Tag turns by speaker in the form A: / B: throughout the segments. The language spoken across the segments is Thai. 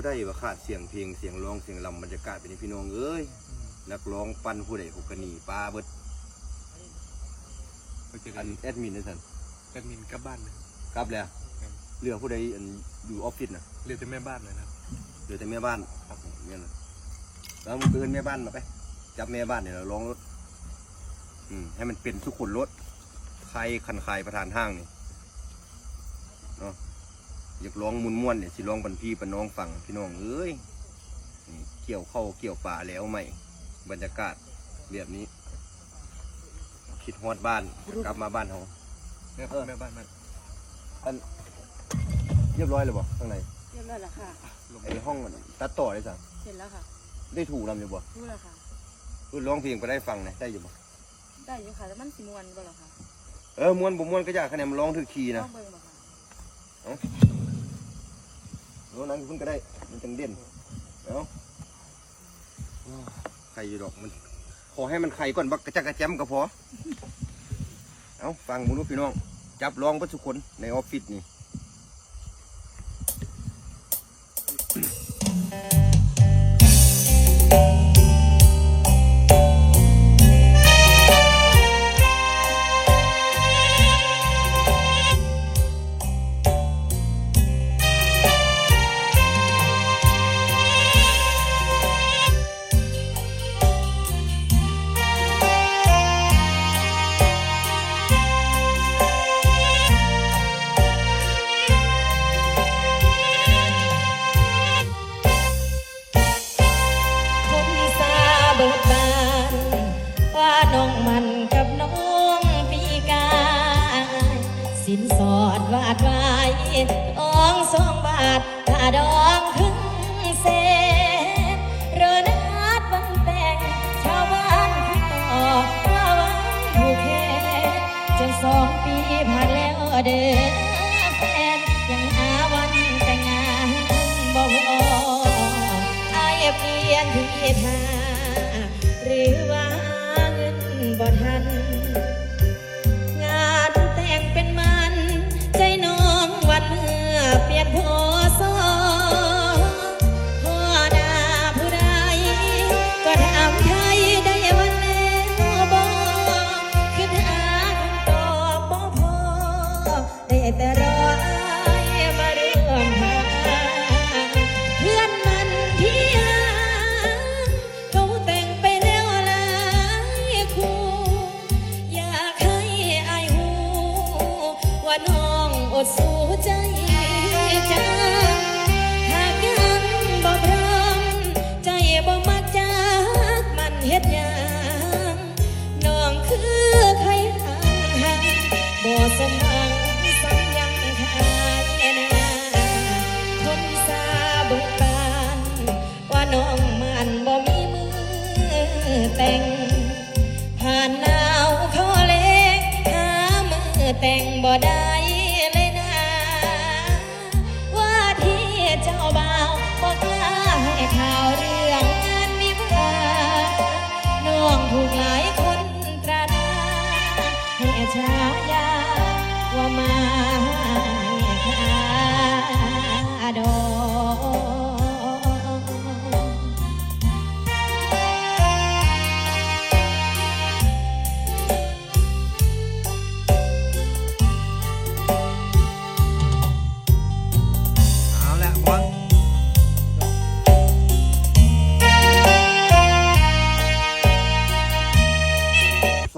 A: บ่ได้ว่าขาดเสียงเพลงเสียงร้องเสียงลำบรรยากาศเป็นพี่น้องเอ้ยนักร้องปั้นผู้ใดผู้กหนีปลาเบิด
B: ไปเจอ
A: อั
B: กัน
A: นแอดมินนั่นซั่น
B: แอดมินกลับบ้านเลย
A: กลับแล้วเหลือผู้ใดอันอยู่ออฟฟิศน่ะ
B: เรียกแต่แม่บ้านเลยนะครับ
A: เหลือแต่แม่บ้านครับเนี่ยนะแล้วมึงเกินแม่บ้านมาไปจับแม่บ้านเนี่ยเราร้องรถอืมให้มันเป็นทุกคนรถใครคันใครประธานห้างนี่เนาะ อยากร้องมุนม่วนๆเนี่ยสิร้องปันพี่ปันน้องฟังพี่น้องเอ้ยนี่เกี่ยวเข้าเกี่ยวป่าแล้วไหมบรรยากาศแบบนี้ คิดฮอดบ้านกลับมาบ้านเขา
B: แม่
A: เออ
B: แม่บ้านมัน
A: อันเรียบร้อยเลยบ่ข้างใน
C: เรียบร้อยแล้วค่ะ
B: ลง
A: ไอ้ห้องมันตัดต่อได้สั่ง
C: เสร็จแล้วค่ะ
A: ได้ถูกลำอยู่บ่
C: รู้แล้วค่ะ
A: เออร้องเพลงไปได้ฟังนะได้อยู่บ่
C: ได้อยู่ค่ะแต่มันสิมวนบ่หรอคะ
A: เออมวนบ่มวนก็อยากคะแนนมันร้องถึกคีย์
C: ต้
A: นะ
C: องเบิ่งบ่ค่ะ
A: ร้องนั้นเพิ่นก็ได้ มันจังเด่นเอ้าไข่อยู่ดอกมัน ขอให้มันไข่ก่อนบักกระจักกระแจมก็พอ เอ้าฟังมูนุพี่น้อง จับรองเบ่ทุกคนในออฟฟิศนี่
D: ไว้ทองสองบาทถ้าดองครึ่งเศษเรอนัดวันแต่งชาวบ้านข้างนอกว่าวันถูกเหตุจนสองปีผ่านแล้วเด้อแฟนยังหาวันแต่งงานบ่พออายเปลี่ยนที่ทางหรือว่า ว่าน้องมันบ่มีมือแต่ง ผ่านหนาวเขาเล็กหามือแต่งบ่ได้เลยนะ ว่าที่เจ้าบ่าวบ่กล้าให้ข่าวเรื่องงานมีวาน้องถูกหลายคนตราหน้าให้ฉายาว่ามาค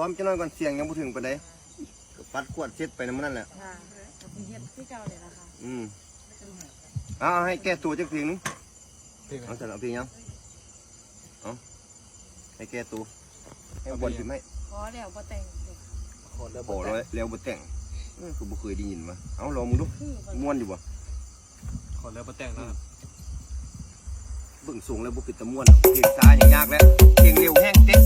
A: ซ้อมจะน้อยก่อนเสียงยังบ่ถึงปานใดก็ปัดขวดเช็ดไปน้ำนั่นแหละ
C: ค่ะกับเฮ็ดที่เก่าเลยนะคะ
A: อืมเอาเอาให้แก้ตัวจักเพลงหนึง
B: เพลง
A: เอาสำหรับเพลงยังเอาให้แก้ตัวให้บอลถึงไหม
C: ขอแล้วบ่แต่งเด็ก
B: คนแล้ว
A: โอ้ร้อยแล้วบ่แต่งเออคือบ่เคยได้ยินมาเอาลองมึงดู
C: คือบ่
A: ม่วนอยู่บ่
B: คนแล้วมาแต่งนะครับ
A: เบิ่งสูงแล้วบ่ปิดตะม่วนเพลงช้าอย่างยากแล้วเพลงเร็วแห้งเต๊ก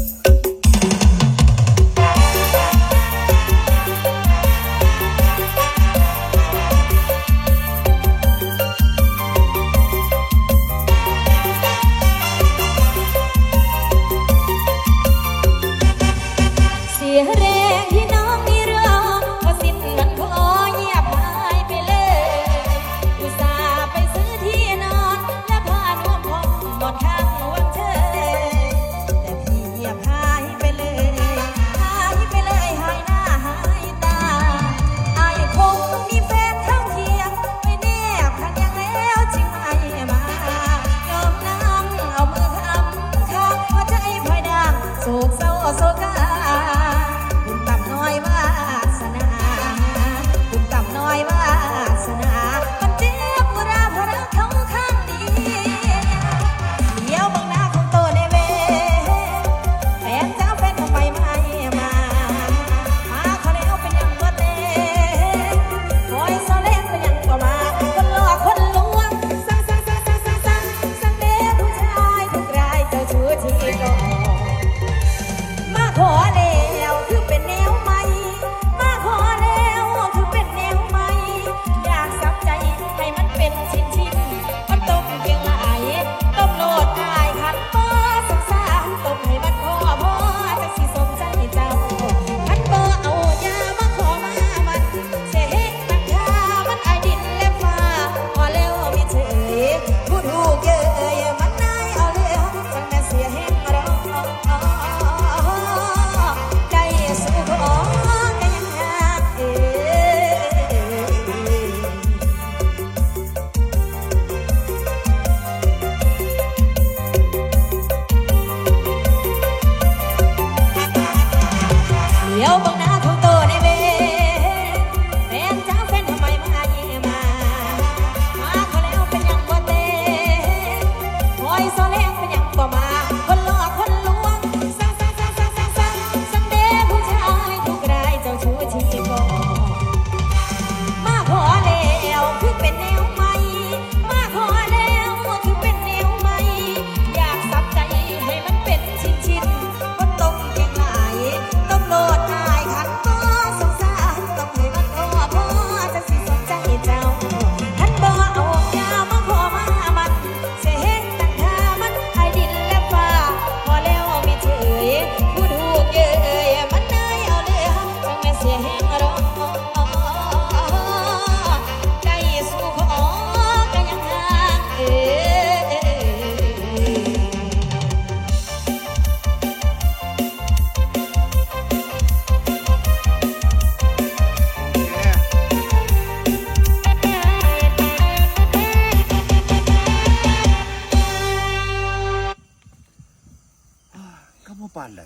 D: ก็บ่ปานใด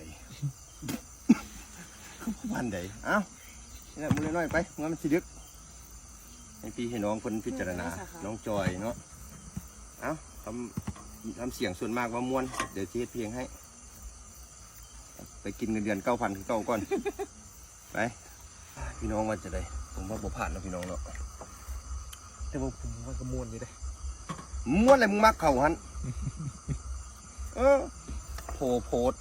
D: ก็บ่ปานใดเอ้านี่แหละมือน้อยไปงั้นมันสิดึกให้พี่ให้น้องเพิ่น
A: พิจารณา น้องจอยเนาะ เอ้าทำทำเสียงส่วนมากว่าม่วน เดี๋ยวสิเฮ็ดเพียงให้ ไปกินเงินเดือน9,000คือเก้าก้อน ไป พี่น้องว่าจะได้ ผมว่าผมผ่านแล้วพี่น้องเนาะ
B: แต่ว่าผมว่ากระมวนอยู่ได้
A: ม้วนอะไรมึงมากเข่าหัน เออโผโพด